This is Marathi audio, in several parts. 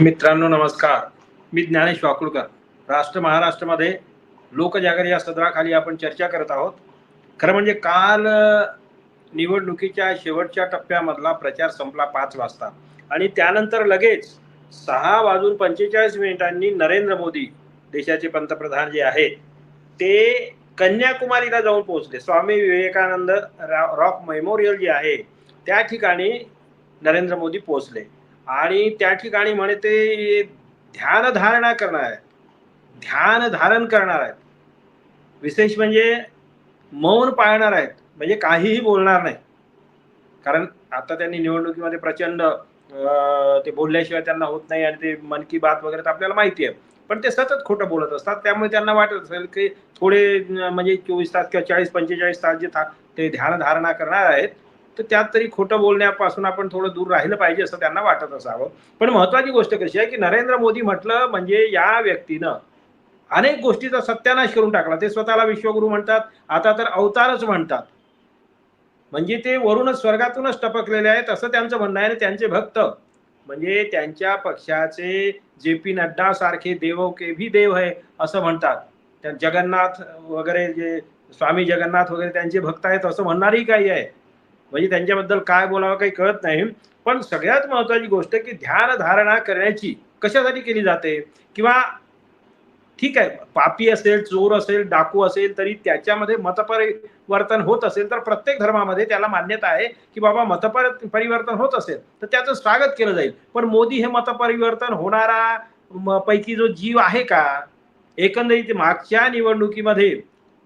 मित्रांनो नमस्कार. मी ज्ञानेश वाकुळकर. राष्ट्र महाराष्ट्रामध्ये लोकजागर या सदराखाली आपण चर्चा करत आहोत. खरं म्हणजे काल निवडणुकीच्या शेवटच्या टप्प्यामधला प्रचार संपला पाच वाजता. आणि त्यानंतर लगेच सहा वाजून पंचेचाळीस मिनिटांनी नरेंद्र मोदी देशाचे पंतप्रधान जे आहेत ते कन्याकुमारीला जाऊन पोहोचले. स्वामी विवेकानंद रॉक मेमोरियल जे आहे त्या ठिकाणी नरेंद्र मोदी पोहोचले. आणि त्या ठिकाणी म्हणे ते ध्यान धारणा करणार आहेत. ध्यान धारण करणार आहेत. विशेष म्हणजे मौन पाळणार आहेत. म्हणजे काहीही बोलणार नाही. कारण आता त्यांनी निवडणुकीमध्ये प्रचंड ते बोलल्याशिवाय त्यांना होत नाही आणि ते मन की बात वगैरे तर आपल्याला माहिती आहे. पण ते सतत खोटं बोलत असतात. त्यामुळे त्यांना वाटत असेल की थोडे म्हणजे चोवीस तास किंवा चाळीस पंचेचाळीस तास जे था- ते ध्यान धारणा करणार आहेत. तर त्यात तरी खोटं बोलण्यापासून आपण थोडं दूर राहिलं पाहिजे असं त्यांना वाटत असावं. पण महत्वाची गोष्ट कशी आहे की नरेंद्र मोदी म्हटलं म्हणजे या व्यक्तीनं अनेक गोष्टीचा सत्यानाश करून टाकला. ते स्वतःला विश्वगुरु म्हणतात आता तर अवतारच म्हणतात. म्हणजे ते वरूनच स्वर्गातूनच टपकलेले आहेत असं त्यांचं म्हणणं आहे आणि त्यांचे भक्त म्हणजे त्यांच्या पक्षाचे जे पी नड्डा सारखे देव के भी देव आहे असं म्हणतात. त्या जगन्नाथ वगैरे जे स्वामी जगन्नाथ वगैरे त्यांचे भक्त आहेत असं म्हणणारही काही आहे. म्हणजे त्यांच्याबद्दल काय बोलावं काही कळत नाही. पण सगळ्यात महत्वाची गोष्ट की ध्यान धारणा करण्याची कशासाठी केली जाते? किंवा ठीक आहे पापी असेल चोर असेल डाकू असेल तरी त्याच्यामध्ये मतपरिवर्तन होत असेल तर प्रत्येक धर्मामध्ये त्याला मान्यता आहे की बाबा मतपर परिवर्तन होत असेल तर त्याचं स्वागत केलं जाईल. पण मोदी हे मतपरिवर्तन होणारा पैकी जो जीव आहे का? एकंदरीत मागच्या निवडणुकीमध्ये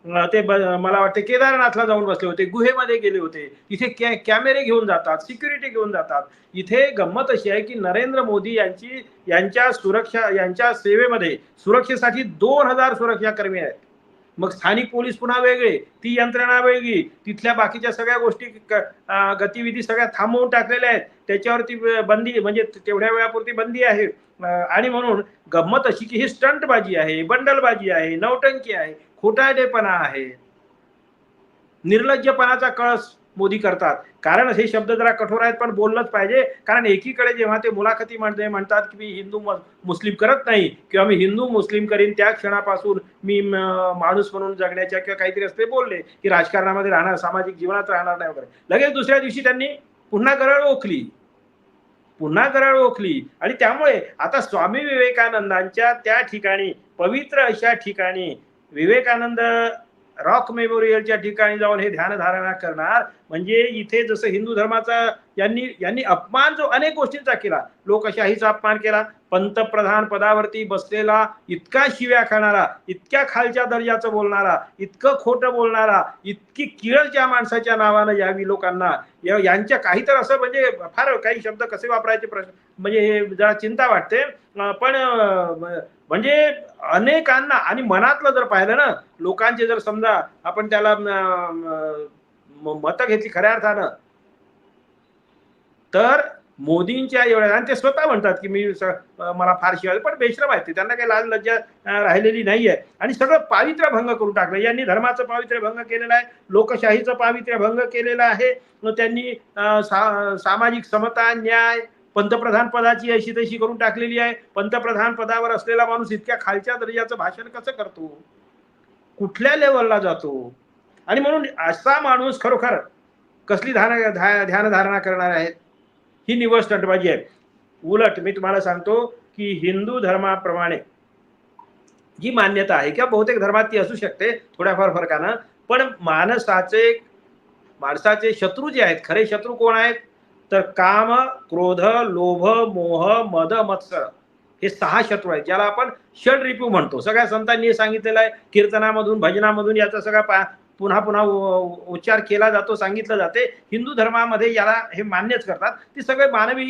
ते ब- मला वाटते केदारनाथला जाऊन बसले होते गुहेमध्ये गेले होते. तिथे कॅ कॅमेरे घेऊन जातात सिक्युरिटी घेऊन जातात. इथे गंमत अशी आहे की नरेंद्र मोदी यांची यांच्या सुरक्षा यांच्या सेवेमध्ये सुरक्षेसाठी दोन हजार सुरक्षाकर्मी आहेत. मग स्थानिक पोलीस पुन्हा वेगळे ती यंत्रणा वेगळी तिथल्या बाकीच्या सगळ्या गोष्टी गतिविधी सगळ्या थांबवून टाकलेल्या आहेत. त्याच्यावरती बंदी म्हणजे तेवढ्या वेळापुरती बंदी आहे. आणि म्हणून गंमत अशी की ही स्टंटबाजी आहे बंडलबाजी आहे नौटंकी आहे. खोटारडेपणा आहे. निर्लज्जपणाचा कळस मोदी करतात. कारण हे शब्द जरा कठोर आहेत पण बोललंच पाहिजे. कारण एकीकडे जेव्हा ते मुलाखती म्हणते म्हणतात की मी हिंदू मुस्लिम करत नाही किंवा मी हिंदू मुस्लिम करीन त्या क्षणापासून मी माणूस म्हणून जगण्याच्या किंवा काहीतरी असते बोलले की राजकारणामध्ये राहणार सामाजिक जीवनात राहणार नाही वगैरे. लगेच दुसऱ्या दिवशी त्यांनी पुन्हा गरळ ओखली. पुन्हा गरळ ओखली. आणि त्यामुळे आता स्वामी विवेकानंदांच्या त्या ठिकाणी पवित्र अशा ठिकाणी विवेकानंद रॉक मेमोरियलच्या ठिकाणी जाऊन हे ध्यान धारणा करणार. म्हणजे इथे जसं हिंदू धर्माचा यांनी यांनी अपमान जो अनेक गोष्टींचा केला लोकशाहीचा अपमान केला पंतप्रधान पदावरती बसलेला इतका शिव्या खाणारा इतक्या खालच्या दर्जाचं बोलणारा इतकं खोटं बोलणारा इतकी किळच्या माणसाच्या नावानं यावी लोकांना यांच्या काही तर असं म्हणजे फार काही शब्द कसे वापरायचे प्रश्न? म्हणजे हे जरा चिंता वाटते. पण म्हणजे अनेकांना आणि मनातलं जर पाहिलं ना लोकांचे जर समजा आपण त्याला मत घेतली खऱ्या अर्थानं तर मोदींच्या एवढ्या आणि ते स्वतः म्हणतात की मी मला फारशी शिवाय पण बेश्रम आहेत ते. त्यांना काही लाज लज्जा राहिलेली नाहीये. आणि सगळं पावित्र्य भंग करून टाकलं. यांनी धर्माचं पावित्र्य भंग केलेलं आहे लोकशाहीचं पावित्र्य भंग केलेलं आहे. त्यांनी सा- सामाजिक समता न्याय पंतप्रधान पदाची अशी तशी करून टाकलेली आहे. पंतप्रधान पदावर असलेला माणूस इतक्या खालच्या दर्जाचं भाषण कसं करतो? कुठल्या लेवलला जातो? आणि म्हणून असा माणूस खरोखर कसली ध्यान ध्यानधारणा करणार आहेत ही निवड स्टंटबाजी आहे. उलट मी तुम्हाला सांगतो की हिंदू धर्माप्रमाणे जी मान्यता आहे किंवा बहुतेक धर्मात ती असू शकते थोड्याफार फरकानं. पण माणसाचे माणसाचे शत्रू जे आहेत खरे शत्रू कोण आहेत? तर काम क्रोध लोभ मोह मद मत्सर हे सहा शत्रू आहेत ज्याला आपण षड रिपू म्हणतो. सगळ्या संतांनी सांगितलेलं आहे. कीर्तनामधून भजनामधून याचा सगळा पा पुन्हा पुन्हा उच्चार केला जातो सांगितलं जाते. हिंदू धर्मामध्ये याला हे मान्यच करतात. ते सगळे मानवी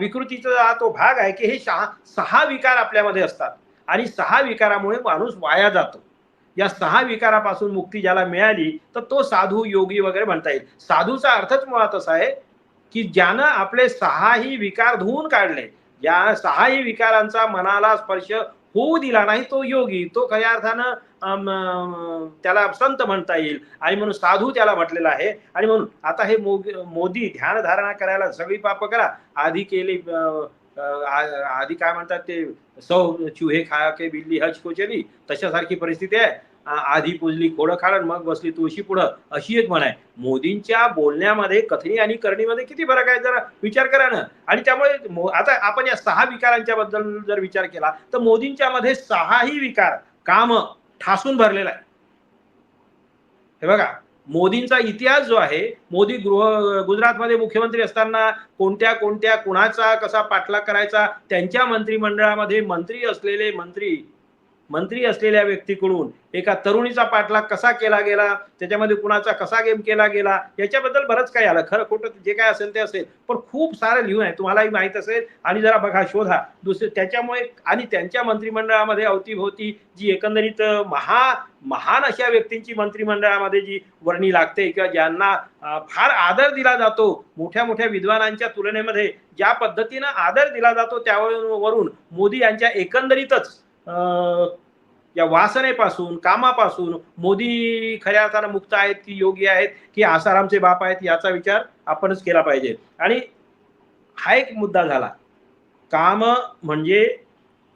विकृतीचा तो भाग आहे की हे सहा सहा विकार आपल्यामध्ये असतात. आणि सहा विकारामुळे माणूस वाया जातो. या सहा विकारापासून मुक्ती ज्याला मिळाली तर तो साधू योगी वगैरे म्हणता येईल. साधूचा अर्थच मुळात असा आहे की ज्यानं आपले सहाही विकार धुवून काढले या सहाही विकारांचा मनाला स्पर्श होऊ दिला नाही तो योगी तो खऱ्या अर्थानं त्याला संत म्हणता येईल. आणि म्हणून साधू त्याला म्हटलेला आहे. आणि म्हणून आता हे मोदी ध्यान धारणा करायला सगळी पाप करा. आधी केली आधी काय म्हणतात ते सौ चुहे खाया के बिल्ली हज कोचली तशासारखी परिस्थिती आहे. आधी पुजली खोडं खाडण मग बसली तुळशी पुढं. अशी एक म्हण आहे. मोदींच्या बोलण्यामध्ये कथनी आणि करणीमध्ये किती फरक आहे जरा विचार करा ना. आणि त्यामुळे आता आपण या सहा विकारांच्या बद्दल जर विचार केला तर मोदींच्या मध्ये सहाही विकार काम ठासून भरलेला आहे. हे बघा. मोदींचा इतिहास जो आहे मोदी गृह गुजरातमध्ये मुख्यमंत्री असताना कोणत्या कोणत्या कुणाचा कसा पाठलाग करायचा त्यांच्या मंत्रिमंडळामध्ये मंत्री असलेले मंत्री मंत्री असलेल्या व्यक्तीकडून एका तरुणीचा पाठलाग कसा केला गेला त्याच्यामध्ये कुणाचा कसा गेम केला गेला याच्याबद्दल बरंच काही आलं. खरं खोटं जे काय असेल ते असेल पण खूप सारं लिहून आहे. तुम्हालाही माहीत असेल आणि जरा बघा शोधा. दुसरे त्याच्यामुळे आणि त्यांच्या मंत्रिमंडळामध्ये अवतीभोवती जी एकंदरीत महा महान अशा व्यक्तींची मंत्रिमंडळामध्ये जी वर्णी लागते किंवा ज्यांना फार आदर दिला जातो मोठ्या मोठ्या विद्वानांच्या तुलनेमध्ये ज्या पद्धतीनं आदर दिला जातो त्यावरून मोदी यांच्या एकंदरीतच या वासनेपासून कामापासून मोदी खऱ्या अर्थानं मुक्त आहेत की योगी आहेत की आसारामचे बाप आहेत याचा विचार आपणच केला पाहिजे. आणि हा एक मुद्दा झाला. काम म्हणजे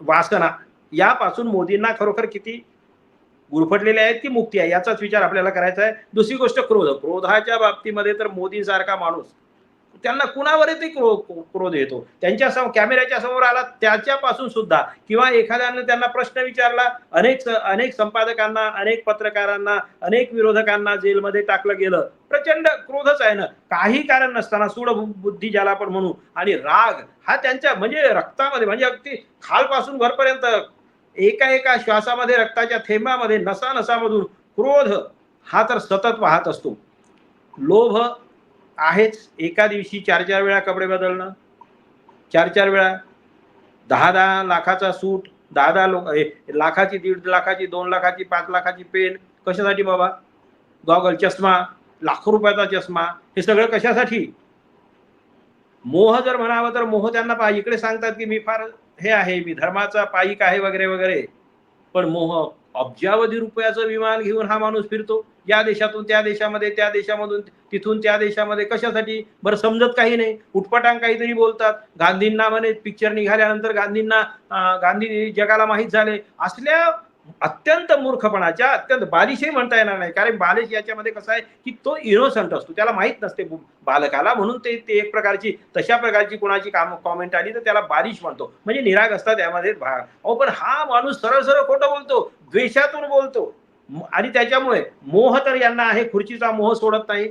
वासना. यापासून मोदींना खरोखर किती गुरफटलेले आहेत की मुक्ती आहे याचाच विचार आपल्याला करायचा आहे. दुसरी गोष्ट क्रोध. क्रोधाच्या बाबतीमध्ये तर मोदीसारखा माणूस त्यांना कुणावर ते क्रो क्रोध येतो. त्यांच्यासमोर कॅमेऱ्याच्या समोर आला त्याच्यापासून सुद्धा. किंवा एखाद्यानं त्यांना प्रश्न विचारला अनेक अनेक संपादकांना अनेक पत्रकारांना अनेक विरोधकांना जेलमध्ये टाकलं गेलं. प्रचंड क्रोधच आहे ना. काही कारण नसताना सूड बुद्धी ज्याला आपण म्हणू आणि राग हा त्यांच्या म्हणजे रक्तामध्ये म्हणजे अगदी खालपासून वरपर्यंत एका एका श्वासामध्ये रक्ताच्या थेंबामध्ये नसा नसामधून क्रोध हा तर सतत वाहत असतो. लोभ आहेच. एका दिवशी चार चार वेळा कपडे बदलणं चार चार वेळा दहा दहा लाखाचा सूट दहा दहा लोक हे, लाखाची दीड लाखाची दोन लाखाची पाच लाखाची पेन कशासाठी बाबा? गॉगल चष्मा लाखो रुपयाचा चष्मा हे सगळं कशासाठी? मोह जर म्हणावं तर मोह त्यांना पा इकडे सांगतात की मी फार हे आहे मी धर्माचा पायिक आहे वगैरे वगैरे. पण मोह अब्जावधी रुपयाचं विमान घेऊन हा माणूस फिरतो. या देशातून त्या देशामध्ये त्या देशामधून तिथून त्या देशामध्ये कशासाठी? बरं समजत काही नाही. उटपटांग काहीतरी बोलतात. गांधींना म्हणे पिक्चर निघाल्यानंतर गांधींना गांधी जगाला माहीत झाले. असल्या अत्यंत मूर्खपणाच्या अत्यंत बालिशही म्हणता येणार नाही. कारण बालिश याच्यामध्ये कसं आहे की तो इनोसंट असतो. त्याला माहीत नसते बालकाला. म्हणून ते ते एक प्रकारची तशा प्रकारची कोणाची काम कॉमेंट आली तर त्याला बालिश म्हणतो. म्हणजे निराग असतात त्यामध्ये भाग अहो पण हा माणूस सरळ सरळ खोटं बोलतो. द्वेषातून बोलतो. आणि त्याच्यामुळे मोह तर यांना आहे. खुर्चीचा मोह सोडत नाही.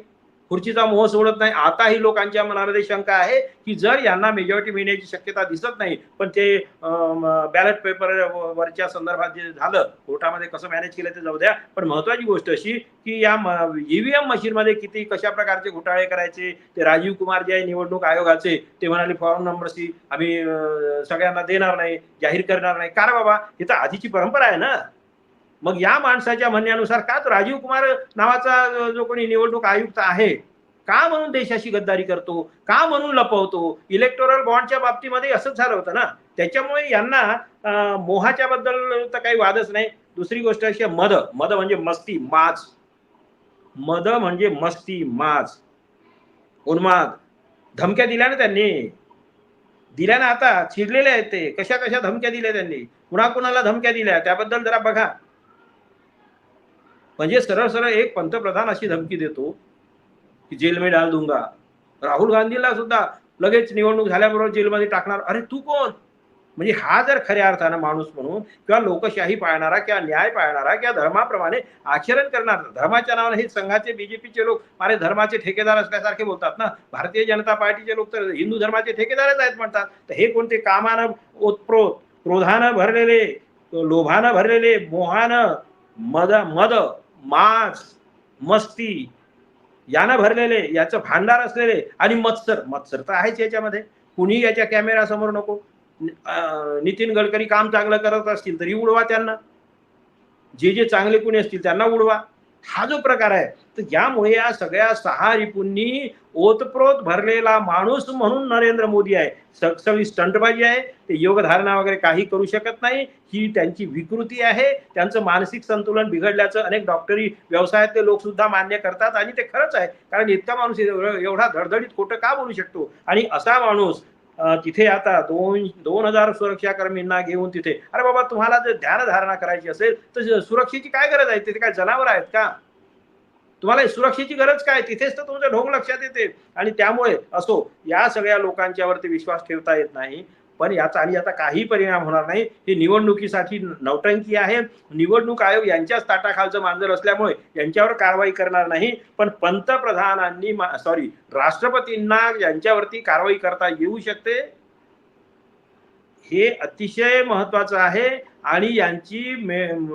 खुर्चीचा मोह सोडत नाही. आताही लोकांच्या मनामध्ये शंका आहे की जर यांना मेजॉरिटी मिळण्याची शक्यता दिसत नाही पण ते बॅलेट पेपर वरच्या संदर्भात जे झालं कोर्टामध्ये कसं मॅनेज केलं ते जाऊ द्या. पण महत्वाची गोष्ट अशी की या ईव्हीएम मशीनमध्ये किती कशा प्रकारचे घोटाळे करायचे ते राजीव कुमार जे आहे निवडणूक आयोगाचे ते म्हणाले फॉर्म नंबर सी आम्ही सगळ्यांना देणार नाही जाहीर करणार नाही. कारण बाबा हे तर आधीची परंपरा आहे ना. मग या माणसाच्या म्हणण्यानुसार का तो राजीव कुमार नावाचा जो कोणी निवडणूक आयुक्त आहे का म्हणून देशाशी गद्दारी करतो का म्हणून लपवतो? इलेक्टोरल बॉन्डच्या बाबतीमध्ये असंच झालं होतं ना? त्याच्यामुळे यांना मोहाच्या बद्दल तर काही वादच नाही. दुसरी गोष्ट अशी आहे, मद मद म्हणजे मस्ती माज. मद म्हणजे मस्ती माज. उन्माद. धमक्या दिल्या ना त्यांनी? दिल्या ना आता. चिडलेले आहेत ते. कशा कशा धमक्या दिल्या त्यांनी? कुणा कुणाला धमक्या दिल्या? त्याबद्दल जरा बघा. म्हणजे सरळ सरळ एक पंतप्रधान अशी धमकी देतो की जेल में डाल दूंगा. राहुल गांधीला सुद्धा लगेच निवडणूक झाल्याबरोबर जेलमध्ये टाकणार. अरे तू कोण? म्हणजे हा जर खऱ्या अर्थानं माणूस म्हणून किंवा लोकशाही पाळणारा किंवा न्याय पाळणारा किंवा धर्माप्रमाणे आचरण करणार धर्माच्या नावाने हे संघाचे बीजेपीचे लोक अरे धर्माचे ठेकेदार असल्यासारखे बोलतात ना. भारतीय जनता पार्टीचे लोक तर हिंदू धर्माचे ठेकेदारच आहेत म्हणतात. तर हे कोणते कामानं ओतप्रोत क्रोधानं भरलेले लोभानं भरलेले मोहानं मद मद. मांस मस्ती यानं भरलेले याचं भांडार असलेले आणि मत्सर. मत्सर तर आहेच याच्यामध्ये. कुणी याच्या कॅमेरा समोर नको. नितीन गडकरी काम चांगलं करत असतील तरी उडवा त्यांना. जे जे चांगले कुणी असतील त्यांना उडवा. हा जो प्रकार आहे तर यामुळे या सगळ्या सहा रिपूंनी ओतप्रोत भरलेला माणूस म्हणून नरेंद्र मोदी आहे. स- सगळी स्टंटबाजी आहे ते योगधारणा वगैरे काही करू शकत नाही. ही त्यांची विकृती आहे. त्यांचं मानसिक संतुलन बिघडल्याचं अनेक डॉक्टरी व्यवसायातले लोक सुद्धा मान्य करतात आणि ते खरंच आहे. कारण इतका माणूस एवढा एवढा धडधडीत खोटं का बोलू शकतो? आणि असा माणूस तिथे आता दोन दोन हजार सुरक्षाकर्मींना घेऊन तिथे. अरे बाबा तुम्हाला जर ध्यानधारणा करायची असेल तर सुरक्षेची काय गरज आहे? तिथे काय जनावर आहेत का? तुम्हाला सुरक्षेची गरज काय? तिथेच तर तुमचं ढोंग लक्षात येते. आणि त्यामुळे असो या सगळ्या लोकांच्यावरती विश्वास ठेवता येत नाही. पण याचा आणि याचा काही परिणाम होणार नाही. ही निवडणुकीसाठी नौटंकी आहे. निवडणूक आयोग यांच्याच ताटाखालचं मांजर असल्यामुळे यांच्यावर कारवाई करणार नाही. पण पंतप्रधानांनी सॉरी राष्ट्रपतींना यांच्यावरती कारवाई करता येऊ शकते? हे अतिशय महत्वाचं आहे. आणि यांची मे-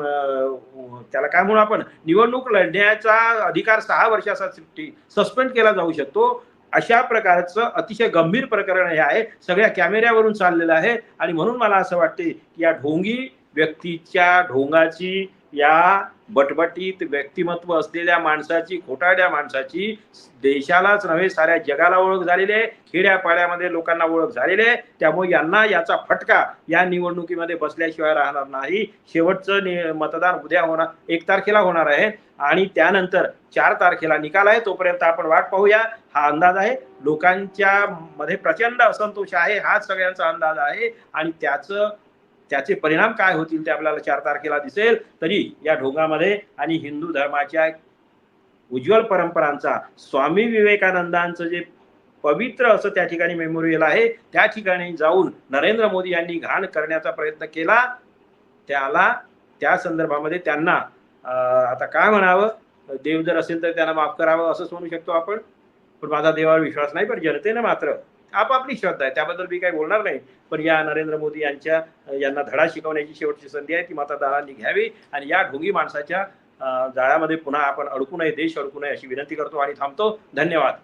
त्याला काय म्हणू आपण? निवडणूक लढण्याचा अधिकार सहा वर्षासाठी सस्पेंड केला जाऊ शकतो. अशा प्रकारचं अतिशय गंभीर प्रकरण हे आहे. सगळ्या कॅमेऱ्यावरून चाललेलं आहे. आणि म्हणून मला असं वाटते की या ढोंगी व्यक्तीच्या ढोंगाची या बटबटीत व्यक्तिमत्व असलेल्या माणसाची खोटाड्या माणसाची देशालाच नव्हे साऱ्या जगाला ओळख झालेली आहे. खेड्यापाड्यामध्ये लोकांना ओळख झालेली आहे. त्यामुळे यांना याचा फटका या निवडणुकीमध्ये बसल्याशिवाय राहणार नाही. शेवटचं नि- मतदान उद्या होणार एक तारखेला होणार आहे. आणि त्यानंतर चार तारखेला निकाल आहे. तोपर्यंत आपण वाट पाहूया. हा अंदाज आहे. लोकांच्या मध्ये प्रचंड असंतोष आहे. हाच सगळ्यांचा अंदाज आहे. आणि त्याचं त्याचे परिणाम काय होतील ते आपल्याला चार तारखेला दिसेल. तरी या ढोंगामध्ये आणि हिंदू धर्माच्या उज्ज्वल परंपरांचा स्वामी विवेकानंदांचं जे पवित्र असं त्या ठिकाणी मेमोरियल आहे त्या ठिकाणी जाऊन नरेंद्र मोदी यांनी घाण करण्याचा प्रयत्न केला. त्याला त्या संदर्भामध्ये त्यांना आता काय म्हणावं? देव जर असेल तर त्यांना माफ करावं असंच म्हणू शकतो आपण. पण माझा देवावर विश्वास नाही पण जनतेनं मात्र आपापली श्रद्धा आहे. त्याबद्दल मी काही बोलणार नाही. पण या नरेंद्र मोदी यांच्या यांना धडा शिकवण्याची शेवटची संधी आहे. ती मतदारांनी घ्यावी आणि या ढोंगी माणसाच्या जाळ्यामध्ये पुन्हा आपण अडकू नये देश अडकू नये अशी विनंती करतो आणि थांबतो. धन्यवाद.